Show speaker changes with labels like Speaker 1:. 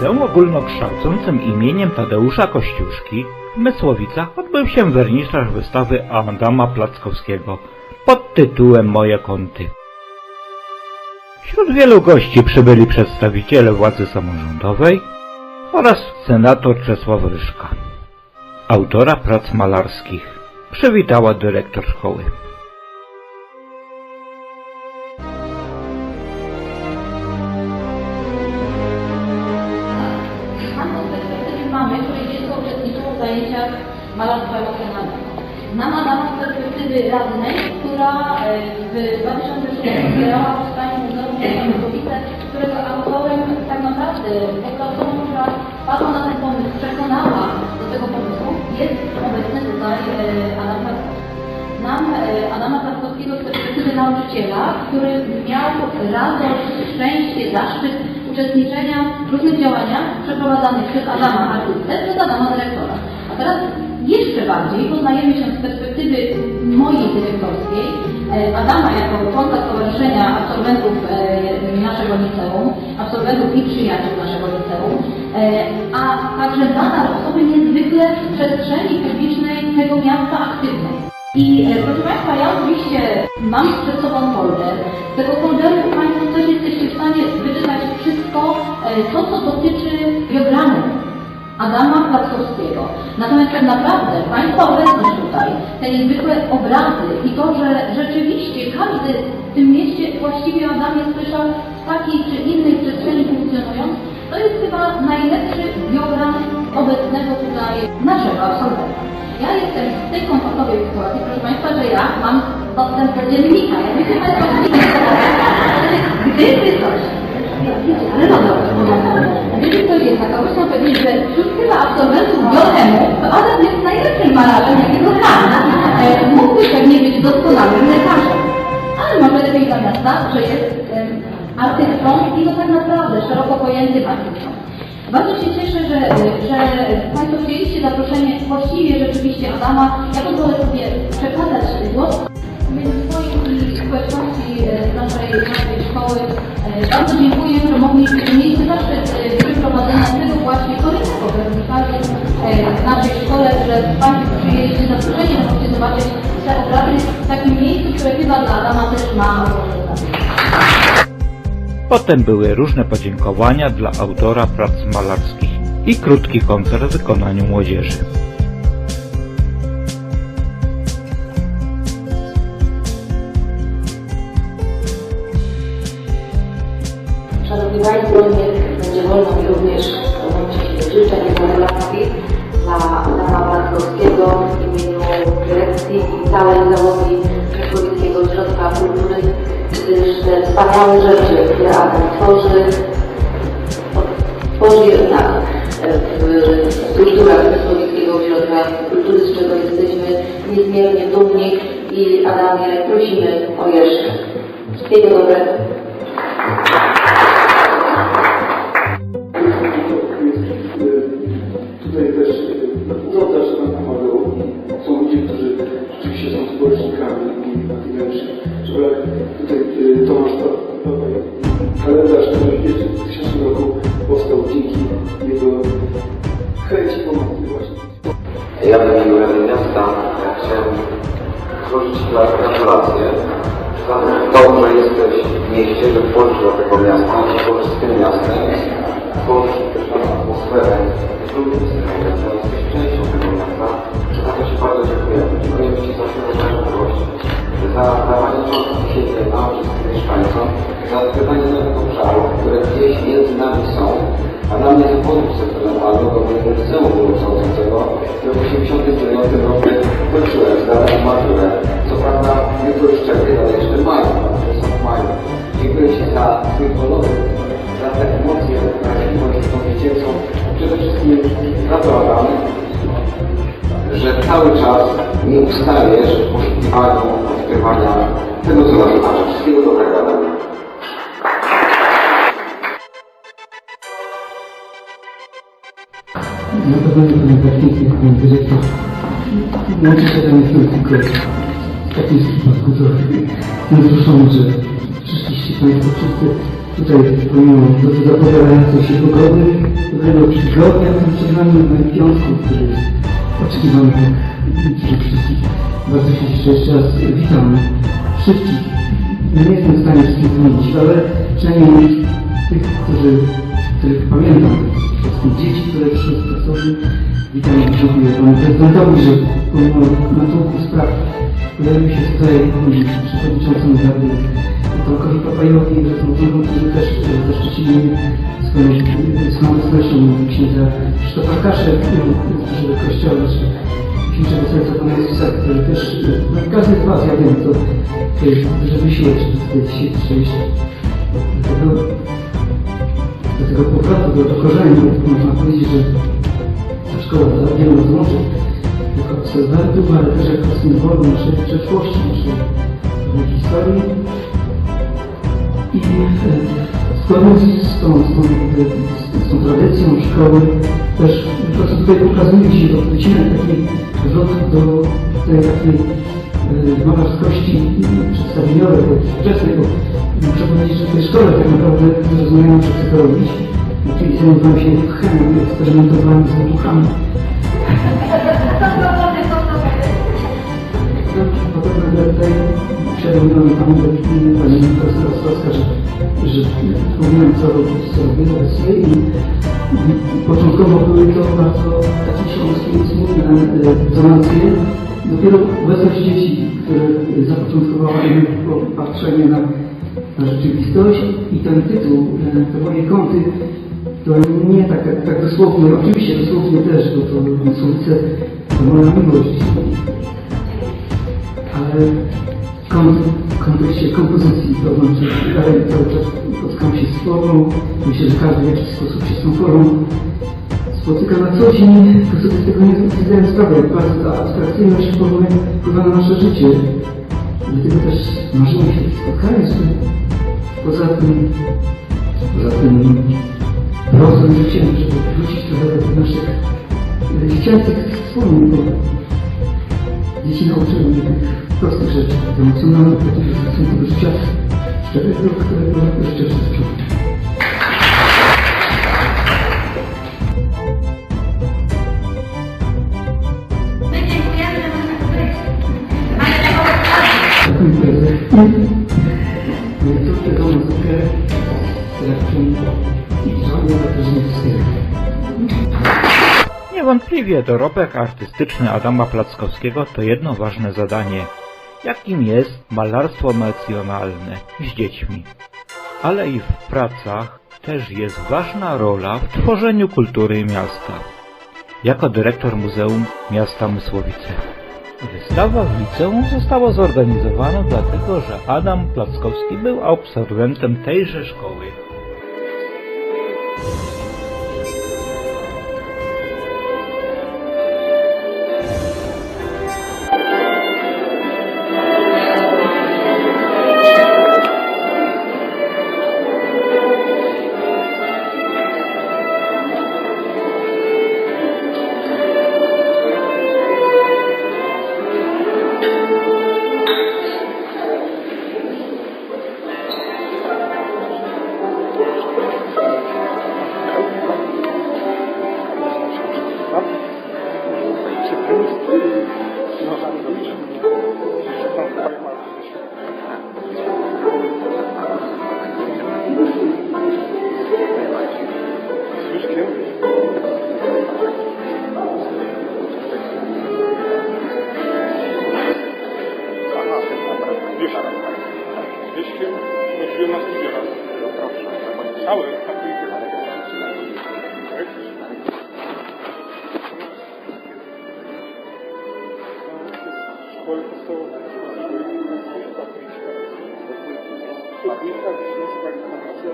Speaker 1: liceum ogólnokształcącym imieniem Tadeusza Kościuszki w Mysłowicach odbył się wernisaż wystawy Adama Plackowskiego pod tytułem Moje kąty. Wśród wielu gości przybyli przedstawiciele władzy samorządowej oraz senator Czesław Ryszka. Autora prac malarskich przywitała dyrektor szkoły.
Speaker 2: Zajęciach malarstwa emocjonalnego. Znam Adama z perspektywy radnej, która e, w 2006 roku wspierała powstanie Muzeum Niesamowicie, którego autorem tak naprawdę jako osobą, która padła na ten pomysł, przekonała do tego pomysłu, jest obecny tutaj e, Adam. Znam e, Adama Plackowskiego z perspektywy nauczyciela, który miał radość, szczęście, zaszczyt uczestniczenia w różnych działaniach przeprowadzanych przez Adama artystę, przez Adama dyrektora. Teraz jeszcze bardziej poznajemy się z perspektywy mojej dyrektorskiej, e, Adama jako członka Stowarzyszenia Absolwentów e, naszego liceum, absolwentów i przyjaciół naszego liceum, e, a także nadal osoby niezwykle w przestrzeni publicznej tego miasta aktywnej. I proszę Państwa, ja oczywiście mam przed sobą folder. Z tego folderu Państwo też jesteście w stanie wyczytać wszystko to, co dotyczy biogramu Adama Plackowskiego. Natomiast tak naprawdę Państwa obecność tutaj, te niezwykłe obrazy i to, że rzeczywiście każdy w tym mieście właściwie o Adamie słyszał w takiej czy innej przestrzeni funkcjonując, to jest chyba najlepszy biogram obecnego tutaj naszego absolwenta. Ja jestem w tej komfortowej sytuacji, proszę Państwa, że ja mam dostęp do dziennika. Ja wiecie Państwo, gdyby coś, no gdyby zamiasta, że jest artystą i to tak naprawdę szeroko pojętym artystą. Bardzo się cieszę, że, że Państwo przyjęliście zaproszenie właściwie rzeczywiście Adama. Ja pozwolę sobie przekazać głos imieniu swoim i społeczności e, naszej, naszej szkoły. E, Bardzo dziękuję, że mogliśmy mieliśmy zaszczyt e, przeprowadzenia tego właśnie wernikarzy w naszej szkole, że Państwo przyjęliście zaproszenie, znaczenie.
Speaker 1: Potem były różne podziękowania dla autora prac malarskich i krótki koncert w wykonaniu młodzieży.
Speaker 3: Szanowni Państwo, nie będzie wolno mi również odłączyć się do życzeń i dla Adama Plackowskiego w imieniu dyrekcji i całej załogi Ośrodka Kultury, gdyż te wspaniałe rzeczy, które Adam tworzy, tworzy jednak w strukturach Czechowickiego Ośrodka Kultury, z czego jesteśmy niezmiernie dumni i Adamie prosimy o jeszcze. Wszystkiego dobrego.
Speaker 4: Ja w imieniu Rady Miasta chciałem złożyć Ci gratulacje. To, że jesteś w mieście, że tworzysz dla tego miasta, że tworzysz z tym miastem, tworzysz też tam atmosferę. Ludzi z tego miasta, jesteś częścią tego miasta, za to Ci bardzo dziękujemy. Dziękujemy Ci za przygotowanie za dawanie czasu siebie nam, wszystkim mieszkańcom, za odkrywanie nowego obszaru, które gdzieś między nami są, a dla mnie podróż sentymentalny do mojego liceum wykształcącego, które w 89 roku kończyłem, zdałem maturę. Co prawda niektóre szczepy, ale jeszcze mają, że są mają. Dziękuję Ci za Twój honor, za te emocje, wrażliwość, tą dziecięcą. Przede wszystkim za to, Adam, że cały czas nie ustajesz w poszukiwaniu, odkrywania tego, co nas otacza. Wszystkiego dobrego,
Speaker 5: Na pewno nie powiem technicznie, powiem dyrektor. Nauczyciele nie są tylko w takim przypadku trochę wzruszony, że przyszliście Państwo wszyscy tutaj pomimo to zapowiadającej się pogody, dobrego tygodnia w tym przegranym piątku, który jest oczekiwany przez wszystkich. Bardzo się jeszcze, raz witam wszystkich. Nie jestem w stanie wszystkich wymienić, ale przynajmniej tych, którzy, których pamiętam, wszystkich dzieci, które przyszły z pracowni. Witam i dziękuję panu prezydentowi, że pomimo natłoku spraw pojawił się tutaj przewodniczącemu Rady Tomkowi Papajowi i samorządom, którzy też zaszczycili swoją, obecnością księdza Krzysztofa Kaszek, żeby kościoła, czy Księżego Serca Pana Jezusa, który też, e, no, każdy z Was, ja wiem, to, jest duży wysiłek, żeby tutaj dzisiaj przyjść. Dlatego tego powrotu, do, do korzeni, można powiedzieć, że ta szkoła da wielu złoży, jako obserwatów, ale też jako symbolu naszej przeszłości, naszej pewnej historii. I e, zgodnie z tą, z tą, z, z tą tradycją szkoły też po prostu tutaj pokazuje się to wycinek taki zwrot do tej takiej malarskości przedstawieniowej, tej wczesnej, bo muszę powiedzieć, że w tej szkole tak naprawdę zrozumiałem, co chcę robić. Czyli zajmowałem się chemią eksperymentowałem z wybuchami. Potem nagle tutaj uświadomiła mi pani, pani profesor Ostrowska, że, że wspomniałem co robić, co robię obecnie i początkowo były to bardzo takie śląskie, smutne e, zonacje. Dopiero obecność dzieci, które zapoczątkowała patrzenie na, na rzeczywistość i ten tytuł, e, te moje kąty, to nie tak, tak dosłownie, oczywiście dosłownie też, bo to Słowice to moja miłość, ale w kontekście kompozycji to znaczy dalej cały czas spotkam się z formą. Myślę, że każdy w jakiś sposób się z tą formą spotyka na co dzień, to sobie z tego nie zdaję sprawy, jak bardzo ta abstrakcyjność formy wpływa na nasze życie. Dlatego też marzyło mi się spotkanie z tym. Poza tym, poza tym prostym życiem, żeby wrócić trochę do tych naszych dziecięcych wspomnień, bo Dzieci nauczyły mnie tych prostych rzeczy, emocjonalnych, do życia, szczerego, którego życzę tu tego muzykę, wszystkiego.
Speaker 1: Niewątpliwie dorobek artystyczny Adama Plackowskiego to jedno ważne zadanie, jakim jest malarstwo emocjonalne z dziećmi. Ale i w pracach też jest ważna rola w tworzeniu kultury miasta. Jako dyrektor Muzeum Miasta Mysłowice. Wystawa w liceum została zorganizowana dlatego, że Adam Plackowski był absolwentem tejże szkoły.
Speaker 6: corpo sob o governo consigo da política. Eu fui a distância para que não se